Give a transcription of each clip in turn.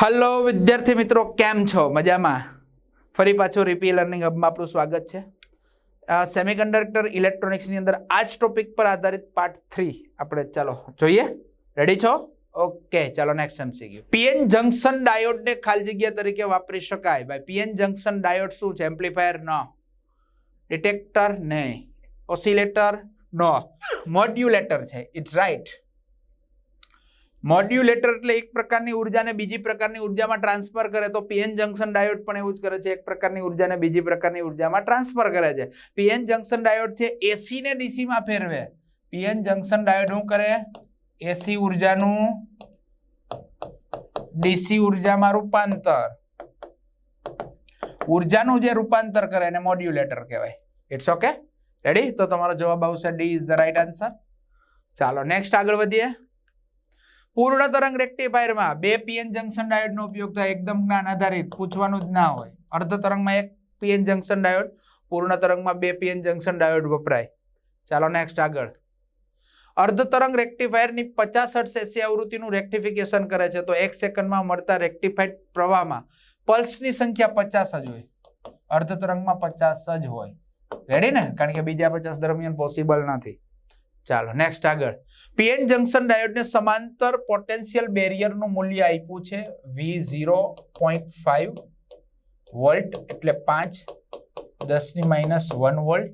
Hello વિદ્યાર્થી મિત્રો, કેમ છો? મજામાં? ફરી પાછું રીપી લર્નિંગ હબમાં આપણું સ્વાગત છે. સેમિકન્ડક્ટર ઇલેક્ટ્રોનિક્સની અંદર આ જ ટોપિક પર આધારિત પાર્ટ થ્રી આપણે ચાલો, જોઈએ? રેડી છો? ઓકે ચાલો નેક્સ્ટ એમસીક્યુ પીએન જંકશન ડાયોડને ખાલી જગ્યા તરીકે વાપરી શકાય. ભાઈ પીએન જંકશન ડાયોડ શું છે? એમ્પ્લીફાયર ન. ડિટેક્ટર નહીં. ઓસિલેટર નો. મોડ્યુલેટર છે. ઇટ્સ રાઈટ મોડ્યુલેટર એટલે એક પ્રકારની ઉર્જાને બીજી પ્રકારની ઉર્જામાં ટ્રાન્સફર કરે તો પીએન જંકશન ડાયોડ પણ એવું જ કરે છે. એક પ્રકારની ઉર્જાને બીજી પ્રકારની ઉર્જામાં ટ્રાન્સફર કરે છે. પીએન જંકશન ડાયોડ છે એસી ને ડીસી ફેરવે. પીએન જંકશન ડાયોડ શું કરે? એસી ઉર્જાનું ડીસી ઉર્જામાં રૂપાંતર. ઉર્જાનું જે રૂપાંતર કરે એને મોડ્યુલેટર કહેવાય. ઇટ્સ ઓકે રેડી તો તમારો જવાબ આવશે D is the right answer ચાલો નેક્સ્ટ આગળ વધીએ. પૂર્ણ તરંગ રેક્ટિફાયરમાં બે પીએન જંકશન ડાયોડનો ઉપયોગ થાય, એકદમ જ્ઞાન આધારિત, પૂછવાનું જ ના હોય. અર્ધ તરંગમાં એક પીએન જંકશન ડાયોડ પૂર્ણ તરંગમાં બે પીએન જંકશન ડાયોડ વપરાય. ચાલો નેક્સ્ટ આગળ. અર્ધ તરંગ રેક્ટિફાયરની પચાસ હર્ટ્સ એસી આવૃત્તિનું રેક્ટિફિકેશન કરે છે, તો એક સેકન્ડમાં મળતા રેક્ટિફાઈડ પ્રવાહમાં પલ્સની સંખ્યા પચાસ જ હોય. અર્ધ તરંગમાં પચાસ જ હોય. રેડી ને? કારણ કે બીજા પચાસ દરમિયાન પોસિબલ નથી. ચાલો નેક્સ્ટ આગળ. પીએન જંકશન ડાયોડને સમાંતર પોટેન્શિયલ બેરિયરનું મૂલ્ય આપ્યું છે V zero point five volt એટલે પાંચ, દસની માઇનસ વન વોલ્ટ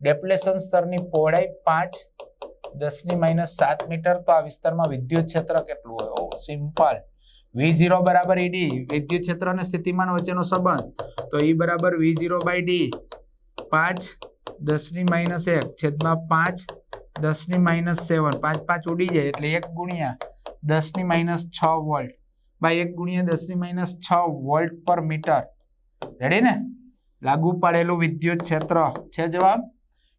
ડેપ્લેશન સ્તરની પહોળાઈ પાંચ, દસની માઇનસ સાત મીટર. તો આ વિસ્તારમાં વિદ્યુત ક્ષેત્ર કેટલું હોય? ઓ સિમ્પલ વી ઝીરો બરાબર ઈડી વિદ્યુત ક્ષેત્ર અને સ્થિતિમાન વચ્ચેનો સંબંધ. તો ઈ બરાબર વી ઝીરો બાય ડી પાંચ, દસની માઇનસ એક. છેદમાં પાંચ દસની માઇનસ સેવન પાંચ પાંચ ઉડી જાય એટલે એક ગુણ્યા દસની માઇનસ છ વોલ્ટ બાય એક ગુણ્યા દસની માઇનસ છ વોલ્ટ પર મીટર રેડી ને? લાગુ પાડેલું વિદ્યુત ક્ષેત્ર. છે જવાબ?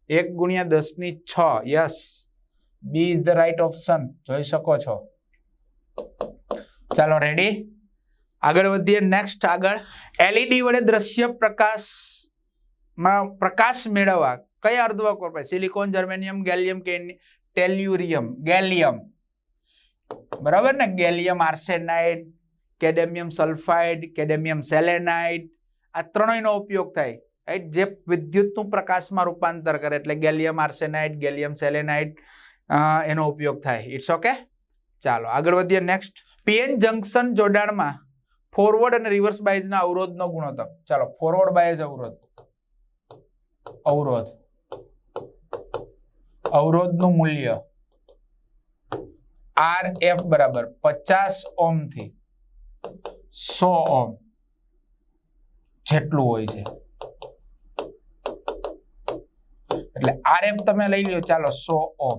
એક ગુણ્યા દસની છ. Yes B is the right option જોઈ શકો છો. ચાલો રેડી આગળ વધીએ. નેક્સ્ટ આગળ. એલઈડી વડે દ્રશ્ય પ્રકાશમાં પ્રકાશ મેળવવા કયા અર્ધવાહકો વપરાય સિલિકોન, જર્મેનિયમ, ગેલિયમ કે ટેલ્યુરિયમ. ગેલિયમ. બરાબર ને? Gallium, arsenide, cadmium sulphide, cadmium selenide. આ ત્રણેયનો ઉપયોગ થાય. રાઈટ? જે વિદ્યુતનું પ્રકાશમાં રૂપાંતર કરે એટલે ગેલિયમ, આર્સેનાઇડ, ગેલિયમ, સેલેનાઇડ એનો ઉપયોગ થાય. ઇટ્સ ઓકે ચાલો, આગળ વધીએ નેક્સ્ટ પીએન જંકશન જોડાણમાં ફોરવર્ડ અને રિવર્સ બાયઝના અવરોધનો ગુણોત્તર. ચાલો ફોરવર્ડ બાયઝ અવરોધ. અવરોધ. અવરોધનું મૂલ્ય આર એફ બરાબર પચાસ ઓમથી સો ઓમ જેટલું હોય છે. એટલે આર એફ તમે લઈ લ્યો, ચાલો સો ઓમ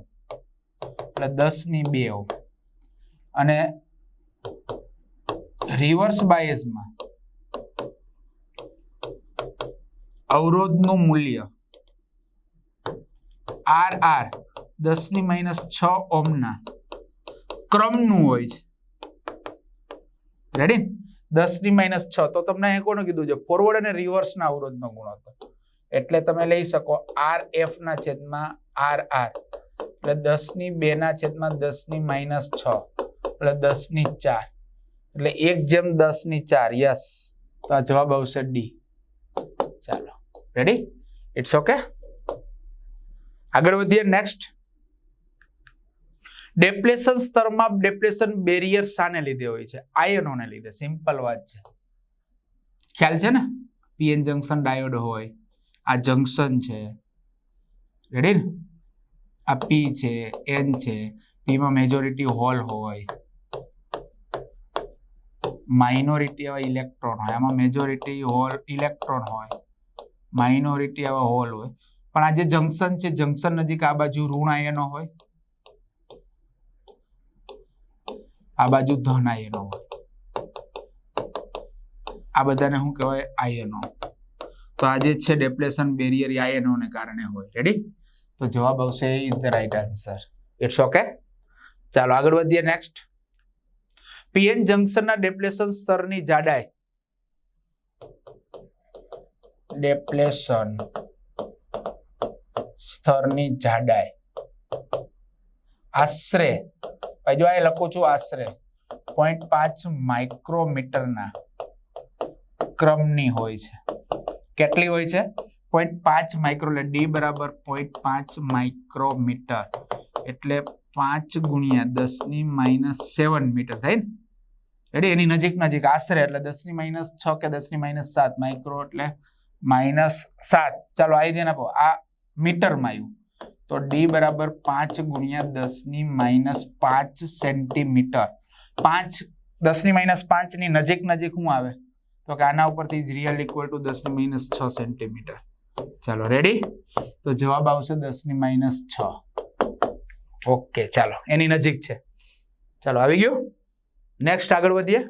એટલે દસની બે ઓમ અને રિવર્સ બાયસમાં અવરોધનું મૂલ્ય આર આર. દસની માઇનસ છ ઓમના. ક્રમનું હોય છે. રેડી દસની માઇનસ છ. તો તમને એ કોને કીધું છે? ફોરવર્ડ અને રિવર્સના અવરોધનો ગુણોત્તર. એટલે તમે લઈ શકો આર એફ ના છેદમાં આર આર. એટલે દસની બે ના છેદમાં દસની માઇનસ છ. એટલે દસની ચાર. એટલે એક જેમ દસની ચાર. યસ તો આ જવાબ આવશે ડી ચાલો. રેડી ઇટ્સ ઓકે આગળ વધીએ નેક્સ્ટ ડેપ્લેશન સ્તરમાં ડેપ્લેશન બેરિયર શાને લીધે હોય છે? આયનોને લીધે સિમ્પલ વાત છે. ખ્યાલ છે ને? પીએન જંકશન ડાયોડ હોય, આ જંકશન છે. રેડી ને? આ પી છે એન છે પીમાં મેજોરિટી હોલ હોય. માઇનોરિટી એવા ઇલેક્ટ્રોન હોય, આમાં મેજોરિટી હોલ ઇલેક્ટ્રોન હોય. માઇનોરિટી એવા હોલ હોય. પણ આ જે જંકશન છે, જંકશન નજીક આ બાજુ ઋણ આયનો હોય. આ બાજુ ધન આયનો હોય. આ બધાને શું કહેવાય? આયનો. તો આ જે છે ડેપ્લેશન બેરિયર આયનોને કારણે હોય. રેડી તો જવાબ આવશે is the right answer it's okay ચાલો, આગળ વધીએ નેક્સ્ટ પીએન જંકશનના ડેપ્લેશન સ્તરની જાડાઈ. ડેપ્લેશન સ્તરની જાડાઈ. આશરે જો આ લખું છું આશરે પોઈન્ટ પાંચ માઇક્રોમીટરના ક્રમની હોય છે. કેટલી હોય છે? પોઈન્ટ પાંચ માઇક્રો એટલે ડી બરાબર પોઈન્ટ પાંચ માઇક્રોમીટર એટલે પાંચ ગુણ્યા દસની માઇનસ સેવન મીટર થાય ને? રેડી એની નજીક નજીક, આશરે, એટલે દસની માઇનસ છ કે દસની માઇનસ સાત માઇક્રો એટલે માઇનસ સાત. ચાલો આવી ધ્યાન આપો. આ મીટરમાં આવ્યું તો ડી બરાબર પાંચ ગુણ્યા દસની માઇનસ પાંચ સેન્ટીમીટર. પાંચ દસની માઇનસ પાંચની નજીક નજીક શું આવે? તો કે આના ઉપરથી જ રિયલ ઇક્વલ ટુ દસની માઇનસ છ સેન્ટીમીટર. ચાલો રેડી તો જવાબ આવશે દસની માઇનસ છ. ઓકે, ચાલો, એની નજીક છે. ચાલો, આવી ગયું? નેક્સ્ટ આગળ વધીએ.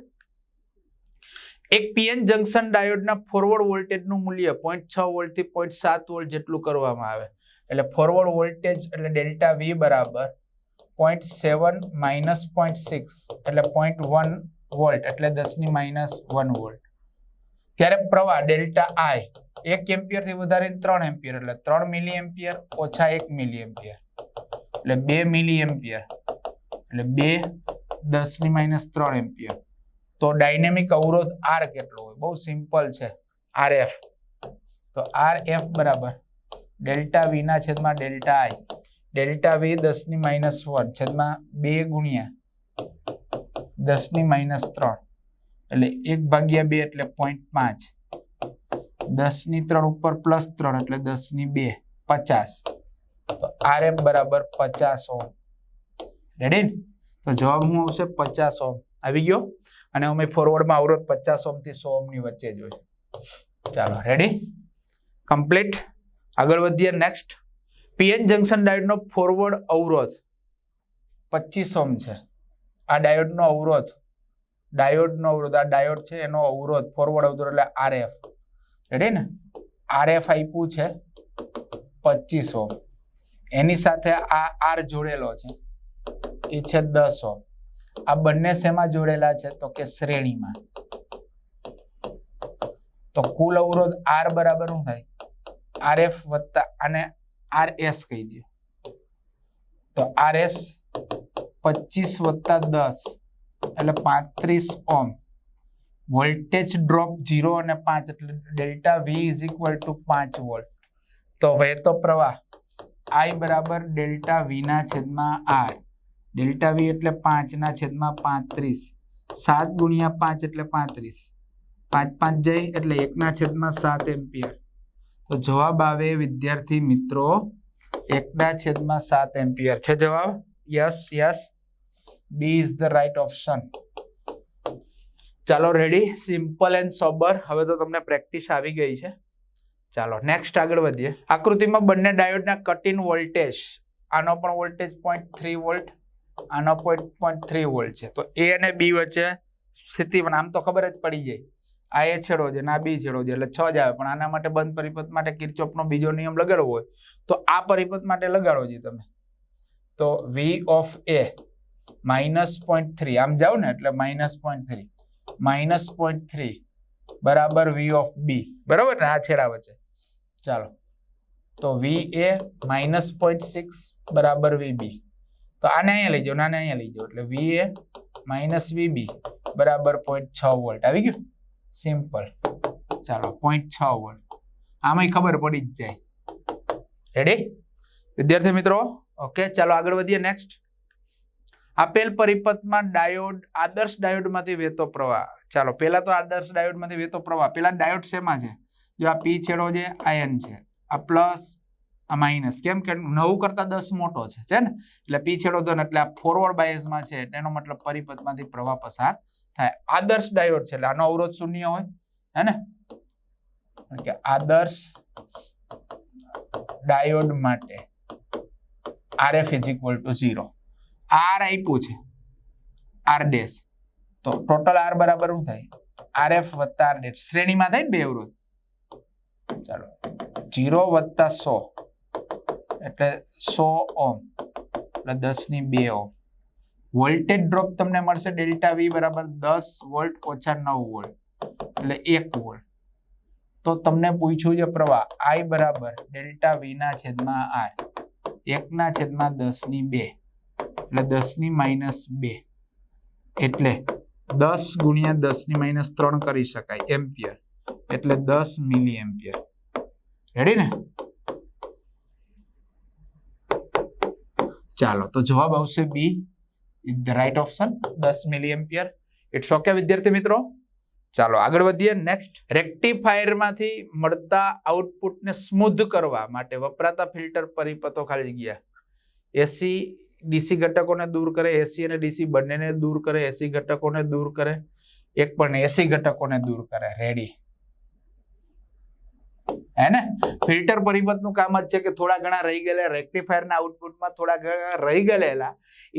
એક પીએન જંકશન ડાયોડના ફોરવર્ડ વોલ્ટેજનું મૂલ્ય પોઈન્ટ છ વોલ્ટથી પોઈન્ટ સાત વોલ્ટ જેટલું કરવામાં આવે. એટલે ફોરવર્ડ વોલ્ટેજ એટલે ડેલ્ટા વી બરાબર point seven minus point six એટલે પોઈન્ટ વન વોલ્ટ એટલે દસની માઇનસ વન વોલ્ટ ત્યારે પ્રવાહ ડેલ્ટા આઈ એક એમ્પિયરથી વધારીને ત્રણ એમ્પિયર એટલે ત્રણ મિલી એમ્પિયર ઓછા એક મિલી એમ્પિયર એટલે બે મિલી એમ્પિયર એટલે બે દસની માઇનસ ત્રણ એમ્પિયર. તો ડાયનેમિક અવરોધ આર કેટલો હોય? બહુ સિમ્પલ છે. આર એફ તો આર એફ બરાબર. ડેલ્ટા વી ના છેદમાં ડેલ્ટા આઈ ડેલ્ટા વી દસની માઇનસ વન છેદમાં બે ગુણ્યા દસની માઇનસ ત્રણ. એટલે એક ભાગ્યા બે એટલે પોઈન્ટ પાંચ. દસની ત્રણ ઉપર પ્લસ ત્રણ એટલે દસની બે, પચાસ. તો આર એફ બરાબર પચાસ ઓમ રેડી તો જવાબ શું આવશે? પચાસ ઓમ આવી ગયો? અને અમે ફોરવર્ડમાં અવરોધ પચાસ ઓમથી સો ઓમની વચ્ચે જોઈએ ચાલો રેડી કમ્પ્લીટ આગળ વધીએ નેક્સ્ટ પીએન જંકશન ડાયોડનો ફોરવર્ડ અવરોધ પચીસ ઓમ છે. આ ડાયોડનો અવરોધ ડાયોડનો અવરોધ, આ ડાયોડ છે એનો અવરોધ ફોરવર્ડ અવરોધ એટલે આરએફ રેડી ને? આરએફ આપ્યું છે પચીસ ઓમ એની સાથે આ આર જોડેલો છે. એ છે દસ ઓમ આ બંને શેમાં જોડેલા છે? તો કે શ્રેણીમાં. તો કુલ અવરોધ આર બરાબર શું થાય? આર એફ વત્તા અને આર એસ કહી દે. તો આર એસ પચીસ વત્તા દસ, એટલે પાંત્રીસ ઓમ વોલ્ટેજ ડ્રોપ ઝીરો અને પાંચ, એટલે delta V is equal to પાંચ વોલ્ટ. તો વહેતો પ્રવાહ આઈ બરાબર ડેલ્ટા વીના છેદમાં આર ડેલ્ટા વી એટલે પાંચના છેદમાં પાંત્રીસ. સાત ગુણ્યા પાંચ એટલે પાંત્રીસ. પાંચ પાંચ જઈ એટલે એકના છેદમાં સાત એમ્પિયર. તો જવાબ આવે વિદ્યાર્થી મિત્રો એકના છેદમાં સાત એમ્પિયર. છે જવાબ? Yes yes. B is the right option ચાલો રેડી સિમ્પલ એન્ડ સોબર હવે તો તમને પ્રેક્ટિસ આવી ગઈ છે. ચાલો નેક્સ્ટ આગળ વધીએ. આકૃતિમાં બંને ડાયોડના કટ ઇન વોલ્ટેજ આનો પણ વોલ્ટેજ પોઈન્ટ થ્રી વોલ્ટ આનો પોઈન્ટ પોઈન્ટ થ્રી વોલ્ટ છે. તો એ અને બી વચ્ચે સ્થિતિ, પણ આમ તો ખબર જ પડી જાય. આ એ છેડો છે ને બી છેડો છે, એટલે છ જ આવે. પણ આના માટે બંધ પરિપથ માટે કિર્ચોફનો બીજો નિયમ લગાડવો હોય, તો આ પરિપથ માટે લગાડો છે તમે. તો V of A minus point three આમ જાવ ને, એટલે minus point three minus point three બરાબર વી ઓફ બી બરાબર ને? આ છેડા વચ્ચે. ચાલો. તો V A minus point six બરાબર વી બી તો આને અહીંયા લઈ જાઓ આને અહીંયા લઈ જાઓ. એટલે વી એ માઇનસ વી બી બરાબર પોઈન્ટ છ વોલ્ટ આવી ગયું? સિમ્પલ ચાલો પોઈન્ટ છ વોલ્ટ આમાંય ખબર પડી જ જાય. રેડી વિદ્યાર્થી મિત્રો? ઓકે ચાલો આગળ વધીએ નેક્સ્ટ આપેલ પરિપથમાં ડાયોડ આદર્શ ડાયોડમાંથી વહેતો પ્રવાહ. ચાલો, પહેલા તો આદર્શ ડાયોડમાંથી વહેતો પ્રવાહ. પેલા ડાયોડ શેમાં છે? જો આ પી છેડો છે આયન છે. આ પ્લસ આ માઇનસ કેમ કે નવ કરતા દસ મોટો છે. છે ને? એટલે પીછેડો ધન એટલે આ ફોરવર્ડ બાયસમાં છે એનો મતલબ પરિપથમાંથી પ્રવાહ પસાર થાય. આદર્શ ડાયોડ છે, એટલે આનો અવરોધ શૂન્ય હોય. હે ને? કે આદર્શ ડાયોડ માટે R F is equal to zero R આપ્યું છે આર ડેશ તો ટોટલ આર બરાબર શું થાય? આર એફ વત્તા આર ડેશ શ્રેણીમાં થાય ને બે અવરોધ? ચાલો. જીરો વત્તા સો. એટલે સો ઓમ એટલે દસની બે ઓમ વોલ્ટેજ ડ્રોપ તમને મળશે ડેલ્ટા વી બરાબર દસ વોલ્ટ ઓછા નવ વોલ્ટ. એટલે એક વોલ્ટ. તો તમને પૂછ્યું છે પ્રવાહ, આઈ બરાબર ડેલ્ટા વી ના છેદમાં આર. એકના છેદમાં દસની બે. એટલે દસની માઇનસ બે. એટલે દસ ગુણ્યા દસની માઇનસ ત્રણ કરી શકાય, એમ્પિયર. એટલે દસ મિલી એમ્પિયર રેડી ને? ચાલો, તો જવાબ આવશે B is the right option દસ મિલી એમ્પિયર ઇટ્સ ઓકે વિદ્યાર્થી મિત્રો? ચાલો, આગળ વધીએ. નેક્સ્ટ રેક્ટિફાયરમાંથી મળતા આઉટપુટને સ્મૂધ કરવા માટે વપરાતા ફિલ્ટર પરિપથો ખાલી જગ્યા. એસી ડીસી ઘટકોને દૂર કરે એસી અને ડીસી બંનેને દૂર કરે એસી ઘટકોને દૂર કરે, એક પણ એસી ઘટકોને દૂર કરે. રેડી હે ને ફિલ્ટર પરિબતનું કામ જ છે કે થોડા ઘણા રહી ગયેલા, રેક્ટિફાયરના આઉટપુટમાં થોડા ઘણા રહી ગયેલા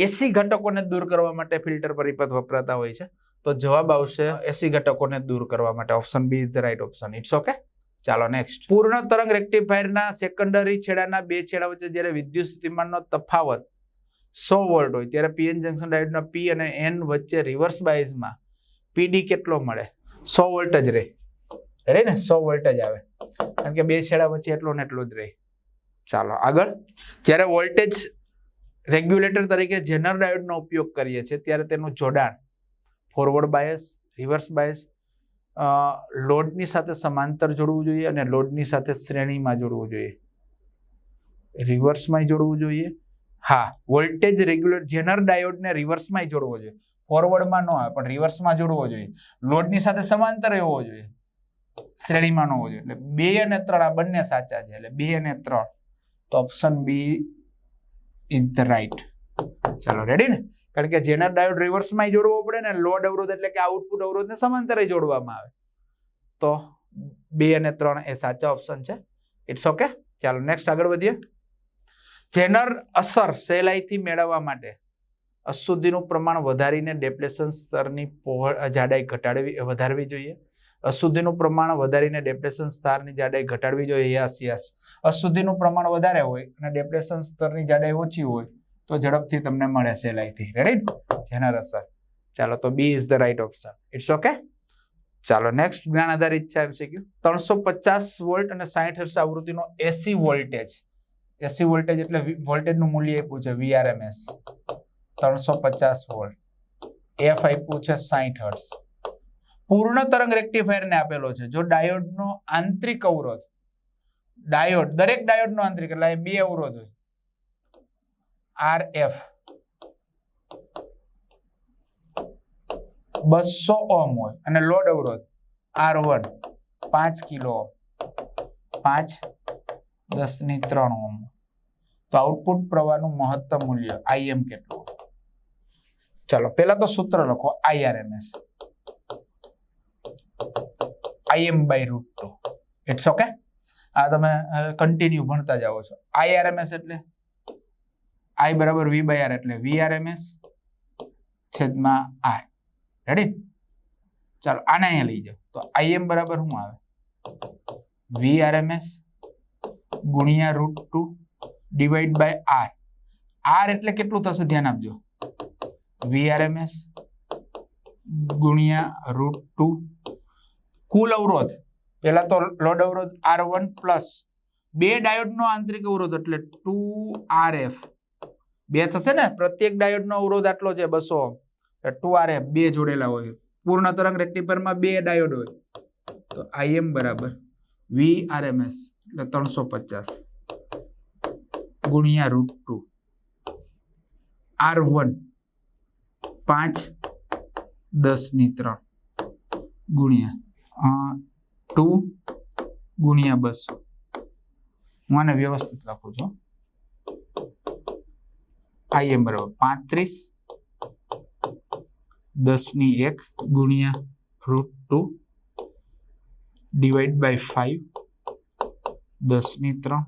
એસી ઘટકોને દૂર કરવા માટે ફિલ્ટર પરિપથ વપરાતા હોય છે. તો જવાબ આવશે એસી ઘટકોને દૂર કરવા માટે. Option B is the right option it's okay ચાલો નેક્સ્ટ પૂર્ણ તરંગ રેક્ટિફાયરના સેકન્ડરી છેડાના બે છેડા વચ્ચે જ્યારે વિદ્યુત સ્થિતિમાનનો તફાવત સો વોલ્ટ હોય, ત્યારે પીએન જંકશન ડાયોડના પી અને એન વચ્ચે રિવર્સ બાયસમાં પીડી કેટલો મળે? સો વોલ્ટ જ રહે રેડી ને? સો વોલ્ટ જ આવે. કારણ કે બે છેડા વચ્ચે એટલો ને એટલો જ રહે. ચાલો, આગળ. જ્યારે વોલ્ટેજ રેગ્યુલેટર તરીકે જેનર ડાયોડનો ઉપયોગ કરીએ છીએ, ત્યારે તેનું જોડાણ ફોરવર્ડ બાયસ રિવર્સ બાયસ લોડની સાથે સમાંતર જોડવું જોઈએ અને લોડની સાથે શ્રેણીમાં જોડવું જોઈએ. રિવર્સમાંય જોડવું જોઈએ. હા, વોલ્ટેજ રેગ્યુલેટર જેનર ડાયોડને રિવર્સમાં જોડવો જોઈએ. ફોરવર્ડમાં ન આવે, પણ રિવર્સમાં જોડવો જોઈએ. લોડની સાથે સમાંતર હોવો જોઈએ. શ્રેણીમાં ન હોવો જોઈએ. એટલે બે અને ત્રણ આ બંને સાચા છે. એટલે બે અને ત્રણ. તો option B is the right ચાલો રેડી ને? કારણ કે જેનર ડાયોડ રિવર્સમાં જોડવો પડે ને લોડ અવરોધ એટલે કે આઉટપુટ અવરોધને સમાંતરે જોડવામાં આવે. તો બે અને ત્રણ એ સાચા ઓપ્શન છે. ઇટ્સ ઓકે ચાલો નેક્સ્ટ આગળ વધીએ. જેનર અસર સહેલાઈથી મેળવવા માટે અશુદ્ધિનું પ્રમાણ વધારીને ડેપ્લેશન સ્તરની પહોળ, જાડાઈ ઘટાડવી, વધારવી જોઈએ. અશુદ્ધિનું પ્રમાણ વધારીને ડિપ્રેશન સ્તરની જાડાઈ ઘટાડવી જોઈએ, યસ યસ. અશુદ્ધિનું પ્રમાણ વધારે હોય અને ડિપ્રેશન સ્તરની જાડાઈ ઓછી હોય, તો ઝડપથી તમને મળે સહેલાઈથી. રેડી જેનર અસર ચાલો, તો B is the right option it's okay ચાલો નેક્સ્ટ જ્ઞાન આધારિત છે એમસીક્યુ ત્રણસો પચાસ વોલ્ટ અને સાઠ હર્ષ આવૃત્તિનો એસી વોલ્ટેજ. એસી વોલ્ટેજ એટલે વોલ્ટેજનું મૂલ્ય આપ્યું છે વીઆરએમએસ ત્રણસો પચાસ વોલ્ટ. એફ આપ્યું છે સાઠ હર્ટ્સ પૂર્ણ તરંગ રેક્ટિફાયરને આપેલો છે. જો ડાયોડનો આંતરિક અવરોધ, ડાયોડ, દરેક ડાયોડનો આંતરિક, એટલે બે અવરોધ હોય. આર એફ બસો ઓમ હોય અને લોડ અવરોધ આર વન, પાંચ કિલો પાંચ દસની ત્રણ ઓમ તો આઉટપુટ પ્રવાહનું મહત્તમ મૂલ્ય આઈએમ કેટલું? ચલો, પહેલા તો સૂત્ર લખો IRMS IM by root two it's okay આ તમે કન્ટિન્યુ ભણતા જાઓ છો. આઈઆરએમએસ એટલે? આઈ બરાબર વી બાય આર એટલે વીઆરએમએસ છેદમાં આર રેડી ચાલો, આને અહીંયા લઈ જાઓ. તો આઈએમ બરાબર શું આવે? વીઆરએમએસ ગુણ્યા root two divide by R R એટલે કેટલું થશે? ધ્યાન આપજો. વીઆરએમએસ ગુણ્યા રૂટ ટુ કુલ અવરોધ, પહેલાં તો લોડ અવરોધ આર વન પ્લસ બે ડાયોડનો આંતરિક અવરોધ એટલે ટુ આર એફ બે થશે ને? પ્રત્યેક ડાયોડનો અવરોધ આટલો છે બસો. ટુ આર એફ બે જોડેલા હોય. પૂર્ણ તરંગ રેક્ટિફાયરમાં બે ડાયોડ હોય. તો આઈએમ બરાબર. વી આર એમ એસ એટલે ત્રણસો પચાસ. ગુણ્યા રૂટ ટુ આર વન પાંચ દસની ત્રણ. ગુણ્યા. ટુ ગુણ્યા બસો. હું આને વ્યવસ્થિત લખું છું. આઈએમ બરાબર પાંત્રીસ, દસની એક ગુણ્યા root two divide by five, દસની ત્રણ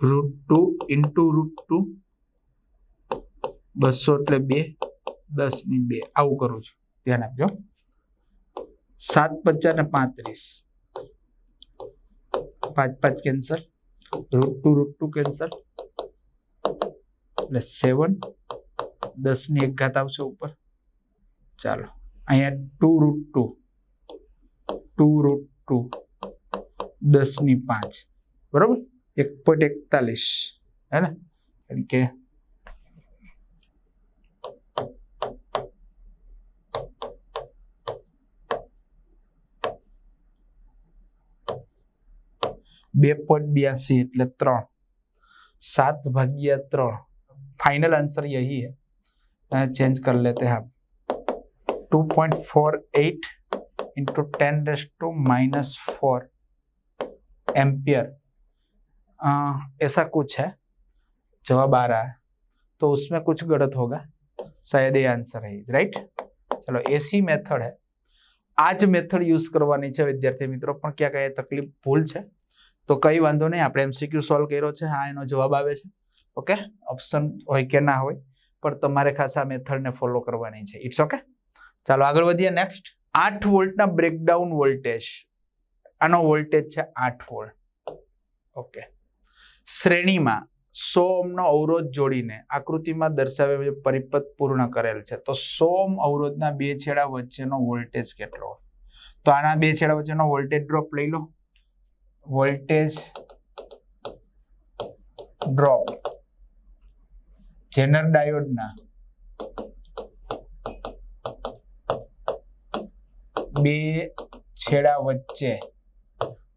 root two into root two બસો એટલે બે દસની બે. આવું કરું છું. ધ્યાન આપજો. સાત પચાસ ને પાંત્રીસ. પાંચ પાંચ cancel root two root two cancel એટલે સેવન દસની એક ઘાત આવશે ઉપર. ચાલો. અહીંયા two root two two root two દસની પાંચ. બરોબર? એક પોઈન્ટ એકતાલીસ. હે ને? કારણ કે બે પોઈન્ટ બ્યાસી એટલે ત્રણ सात भाग्य त्रण फाइनल आंसर यही है चेंज कर लेते हैं आप two point four eight into ten raise to minus four ampere ऐसा कुछ है जवाब आ रहा है तो उसमें कुछ गलत होगा शायद ये आंसर है राइट चलो ऐसी मेथड है आज મેથડ યુઝ કરવાની છે વિદ્યાર્થી મિત્રો પણ ક્યાં કઈ તકલીફ ભૂલ છે તો કઈ વાંધો નહીં, આપણે એમસીક્યુ સોલ્વ કર્યો છે, હા, એનો જવાબ આવે છે. ઓકે ઓપ્શન હોય કે ના હોય, પણ તમારે ખાસ આ મેથડને ફોલો કરવાની છે. ઇટ્સ ઓકે ચાલો, આગળ વધીએ. નેક્સ્ટ આઠ વોલ્ટના બ્રેકડાઉન વોલ્ટેજ આનો વોલ્ટેજ છે આઠ વોલ્ટ ઓકે શ્રેણીમાં સો ઓમનો અવરોધ જોડીને આકૃતિમાં દર્શાવ્યા પરિપથ પૂર્ણ કરેલ છે, તો સો ઓમ અવરોધના બે છેડા વચ્ચેનો વોલ્ટેજ કેટલો તો આના બે છેડા વચ્ચેનો વોલ્ટેજ ડ્રોપ લઈ લો. વોલ્ટેજ ડ્રોપ જેનર ડાયોડના બે છેડા વચ્ચે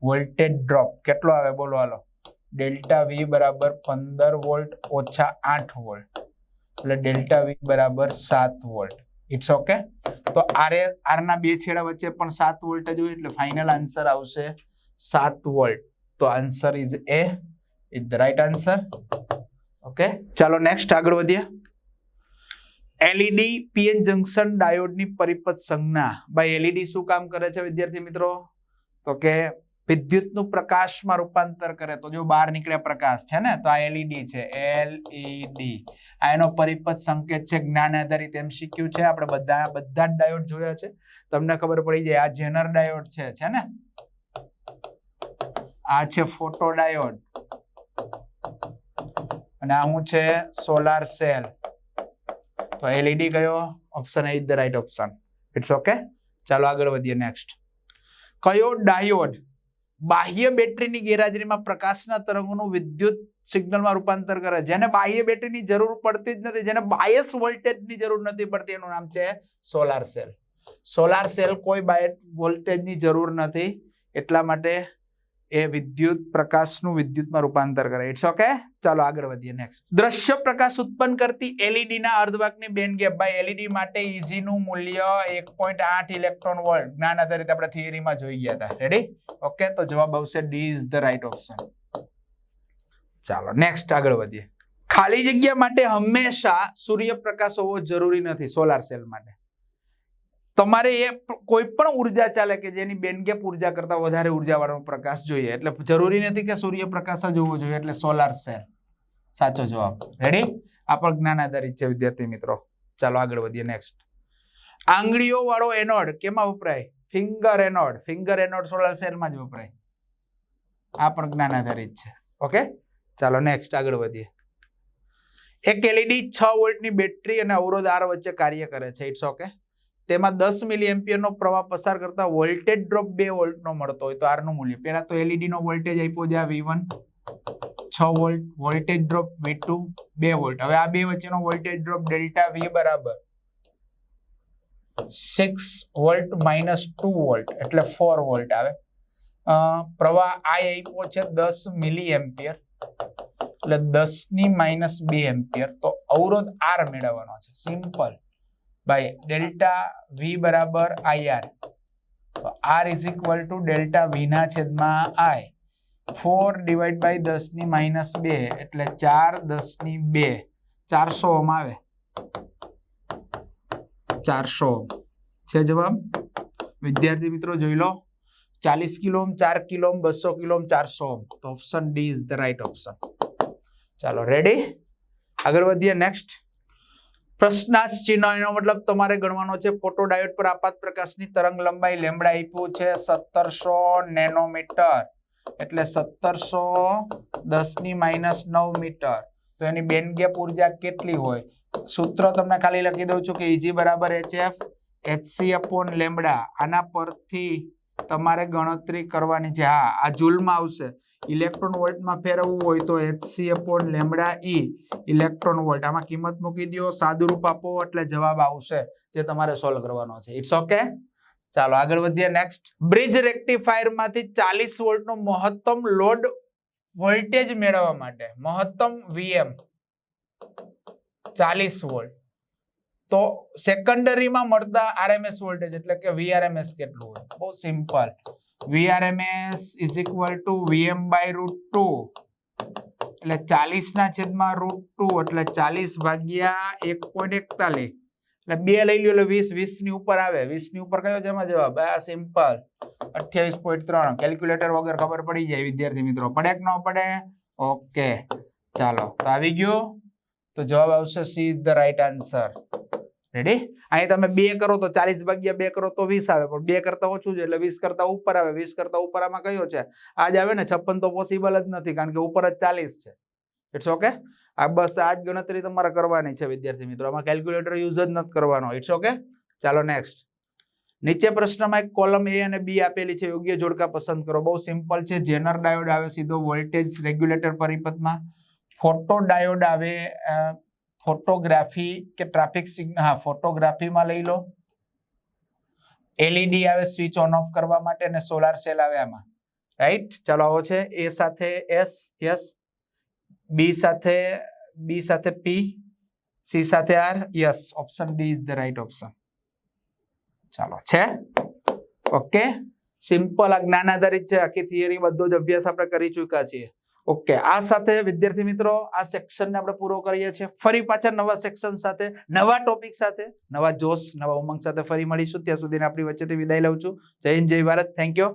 વોલ્ટેજ ડ્રોપ કેટલો આવે? બોલો હાલો. ડેલ્ટા વી બરાબર પંદર વોલ્ટ ઓછા આઠ વોલ્ટ. એટલે ડેલ્ટા વી બરાબર સાત વોલ્ટ. ઇટ્સ ઓકે તો આરે, આરના બે છેડા વચ્ચે પણ સાત વોલ્ટ જ હોય એટલે ફાઇનલ આન્સર આવશે સાત વોલ્ટ. તો answer is A is the right answer okay ચાલો નેક્સ્ટ આગળ વધીએ. એલઈડી પીએન જંકશન ડાયોડની પરિપથ સંજ્ઞા. ભાઈ એલઈડી શું કામ કરે છે વિદ્યાર્થી મિત્રો? તો કે વિદ્યુતનું પ્રકાશમાં રૂપાંતર કરે. તો જો બહાર નીકળે પ્રકાશ છે ને, તો આ એલઈડી છે. એલઈડી આ એનો પરિપથ સંકેત છે જ્ઞાન આધારિત એમસીક્યુ છે. આપણે બધા બધા જ ડાયોડ જોયા છે. તમને ખબર પડી જાય, આ જેનર ડાયોડ છે છે ને? આ છે ફોટો ડાયોડ અને આ શું છે? Solar cell. તો એલઈડી કયો? Option is the right option it's okay ચાલો આગળ વધીએ નેક્સ્ટ કયો ડાયોડ? બાહ્ય બેટરીની ગેરહાજરીમાં પ્રકાશના તરંગોનું વિદ્યુત સિગ્નલમાં રૂપાંતર કરે જેને બાહ્ય બેટરીની જરૂર પડતી જ નથી, જેને બાયસ વોલ્ટેજની જરૂર નથી પડતી, એનું નામ છે સોલાર સેલ. સોલાર સેલ કોઈ બાય વોલ્ટેજની જરૂર નથી, એટલા માટે એ વિદ્યુત પ્રકાશનું વિદ્યુતમાં રૂપાંતર કરે. ઇટ્સ ઓકે ચાલો આગળ વધીએ નેક્સ્ટ દ્રશ્ય પ્રકાશ ઉત્પન્ન કરતી એલઈડીના ના અર્ધવાકની બેન્ડ ગેપ. બાય એલઈડી માટે ઈઝીનું મૂલ્ય એક પોઈન્ટ આઠ ઇલેક્ટ્રોન વોલ્ટ જ્ઞાન આધારિત આપણે થિયરીમાં જોઈ ગયા હતા. રેડી ઓકે તો જવાબ આવશે D is the right option ચાલો નેક્સ્ટ આગળ વધીએ. ખાલી જગ્યા માટે હંમેશા સૂર્યપ્રકાશ હોવો જરૂરી નથી સોલાર સેલ માટે. તમારે એ કોઈ પણ ઊર્જા ચાલે કે જેની બેનગેપ ઊર્જા કરતા વધારે ઉર્જાવાળો પ્રકાશ જોઈએ. એટલે જરૂરી નથી કે સૂર્યપ્રકાશ જ હોવો જોઈએ, એટલે સોલાર સેલ સાચો જવાબ. રેડી આ પણ જ્ઞાન આધારિત છે, વિદ્યાર્થી મિત્રો. ચાલો આગળ વધીએ નેક્સ્ટ આંગળીઓ વાળો એનોડ કેમાં વપરાય? Finger anode finger anode solar સેલમાં જ વપરાય. આ પણ જ્ઞાન આધારિત છે. ઓકે ચાલો નેક્સ્ટ આગળ વધીએ. એક એલઈડી છ વોલ્ટની બેટરી અને અવરોધ આર વચ્ચે કાર્ય કરે છે. ઇટ્સ ઓકે તેમાં દસ મિલી એમ્પિયરનો પ્રવાહ પસાર કરતા વોલ્ટેજ ડ્રોપ બે વોલ્ટનો મળતો હોય તો આરનું મૂલ્ય. પહેલાં તો એલઈડી નો વોલ્ટેજ આપ્યો છે આ વી વન છ volt voltage drop V two બે વોલ્ટ હવે આ બે વચ્ચેનો વોલ્ટેજ ડ્રોપ ડેલ્ટા વી બરાબર six volt minus two volt એટલે ફોર વોલ્ટ આવે. પ્રવાહ આઈ આપ્યો છે દસ મિલી એમ્પિયર એટલે દસની માઇનસ બે એમ્પિયર તો અવરોધ આર મેળવવાનો છે. સિમ્પલ બાય ડેલ્ટા વી બરાબર I R is equal to delta વીના છેદમાં આઈ ફોર ડિવાઈડ બાય દસની માઇનસ બે, એટલે ચાર દસની બે. ચારસો ઓમ આવે. ચારસો ઓમ છે જવાબ? વિદ્યાર્થી મિત્રો જોઈ લો. ચાલીસ કિલો ચાર કિલો બસો કિલો ચારસો ઓમ તો option D is the right option ચાલો રેડી આગળ વધીએ નેક્સ્ટ પ્રશ્નાર્થ ચિહ્ન એનો મતલબ તમારે ગણવાનો છે. ફોટો ડાયોડ પર આપાત પ્રકાશની તરંગ લંબાઈ લેમડા આપ્યું છે સત્તરસો નેનોમીટર. એટલે સત્તરસો દસની માઇનસ નવ મીટર. તો એની બેનગેપ ગેપ ઊર્જા કેટલી હોય? સૂત્ર તમને ખાલી લખી દઉં છું કે ઇજી બરાબર એચએફ એચસી અપોન લેમડા આના પરથી તમારે ગણતરી કરવાની છે. હા, આ જૂલમાં આવશે. ઇલેક્ટ્રોન વોલ્ટમાં ફેરવવું હોય તો HC upon lambda E electron volt. આમાં કિંમત મૂકી દો સાદુરૂપ આપો એટલે જવાબ આવશે જે તમારે સોલ્વ કરવાનો છે. ઇટ્સ ઓકે ચાલો, આગળ વધીએ નેક્સ્ટ બ્રિજ રેક્ટિફાયરમાંથી ચાલીસ વોલ્ટનો મહત્તમ લોડ વોલ્ટેજ મેળવવા માટે, મહત્તમ વીએમ ચાલીસ વોલ્ટ. તો સેકન્ડરીમાં મળતા આરએમએસ વોલ્ટેજ એટલે કે વીઆરએમએસ કેટલું હોય? બહુ simple VRMS is equal to VM by root two એટલે ચાલીસ ના છેદમાં રૂટ ટુ એટલે ચાલીસ ભાગ્યા એક પોઈન્ટ એકતાલીસ. એટલે બે લઈ લ્યો, એટલે વીસ વીસની ઉપર આવે. વીસની ઉપર કયો છે? એમાં જવાબ. આ સિમ્પલ અઠ્યાવીસ પોઈન્ટ ત્રણ. કેલ્ક્યુલેટર વગર ખબર પડી જાય, વિદ્યાર્થી મિત્રો. પડે કે ન પડે? ઓકે ચાલો. તો આવી ગયો. તો જવાબ આવશે C the right answer. Ready અહીં તમે બે કરો તો ચાલીસ ભાગ્યા બે કરો તો વીસ આવે. પણ બે કરતા ઓછું છે એટલે વીસ કરતા ઉપર આવે. વીસ કરતા ઉપર આમાં કયો છે? આજ આવે ને, છપ્પન તો પોસિબલ જ નથી, કારણ કે ઉપર જ ચાલીસ છે. ઇટ્સ ઓકે આ બસ આ જ ગણતરી તમારે કરવાની છે, વિદ્યાર્થી મિત્રો. આમાં કેલ્ક્યુલેટર યુઝ જ નથી કરવાનો. ઇટ્સ ઓકે ચાલો નેક્સ્ટ નીચે પ્રશ્નમાં એક કોલમ એ અને બી આપેલી છે. યોગ્ય જોડકા પસંદ કરો. બહુ સિમ્પલ છે. જેનર ડાયોડ આવે સીધો વોલ્ટેજ રેગ્યુલેટર પરિપથમાં. ફોટો ડાયોડ આવે ફોટોગ્રાફી કે ટ્રાફિક સિગ્નલ, હા, ફોટોગ્રાફીમાં લઈ લો. એલઈડી આવે, સ્વિચ ઓન ઓફ કરવા માટે અને સોલાર સેલ આવે આમાં. રાઈટ? ચાલો, આવો છે. એ સાથે એસ યસ બી સાથે બી સાથે પી. સી સાથે R, yes. Option D is the right option. ચાલો, છે? ઓકે. સિમ્પલ, આ જ્ઞાન આધારિત છે. આખી થિયરી બધો જ અભ્યાસ આપણે કરી ચૂક્યા છીએ. ઓકે, આ સાથે વિદ્યાર્થી મિત્રો, આ સેક્શનને આપણે પૂરો કરીએ છીએ. ફરી પાછા નવા સેક્શન સાથે, નવા ટોપિક સાથે, નવા જોશ, નવા ઉમંગ સાથે ફરી મળીશું. ત્યાં સુધીને આપણી વચ્ચેથી વિદાય લઉં છું. જય હિન્દ, જય ભારત. Thank you